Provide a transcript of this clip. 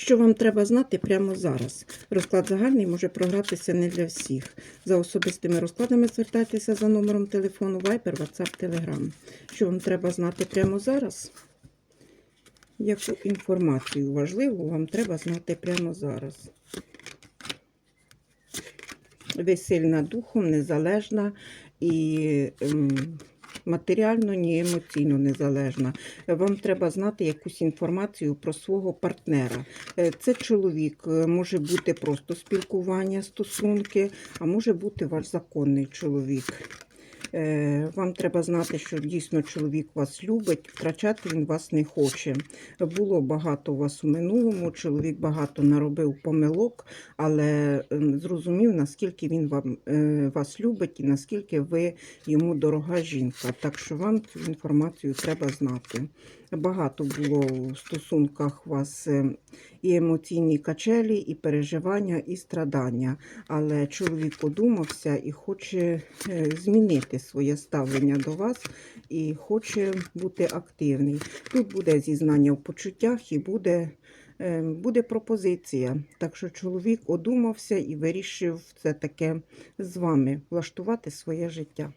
Що вам треба знати прямо зараз? Розклад загальний може програтися не для всіх. За особистими розкладами звертайтеся за номером телефону Viber, WhatsApp, Telegram. Що вам треба знати прямо зараз? Яку інформацію важливу вам треба знати прямо зараз? Ви сильна духом, незалежна і ем, матеріально, ні емоційно незалежна. Вам треба знати якусь інформацію про свого партнера. Е, Це чоловік, е, може бути просто спілкування, стосунки, а може бути ваш законний чоловік. Е, Вам треба знати, що дійсно чоловік вас любить, втрачати він вас не хоче. Було багато у вас у минулому, чоловік багато наробив помилок, але зрозумів, наскільки він вам, е, вас любить і наскільки ви йому дорога жінка. Так що вам цю інформацію треба знати. Багато було в стосунках у вас е, і емоційні качелі, і переживання, і страдання. Але чоловік одумався і хоче змінити своє ставлення до вас і хоче бути активний. Тут буде зізнання в почуттях і буде, е, буде пропозиція. Так що чоловік одумався і вирішив це таке з вами влаштувати своє життя.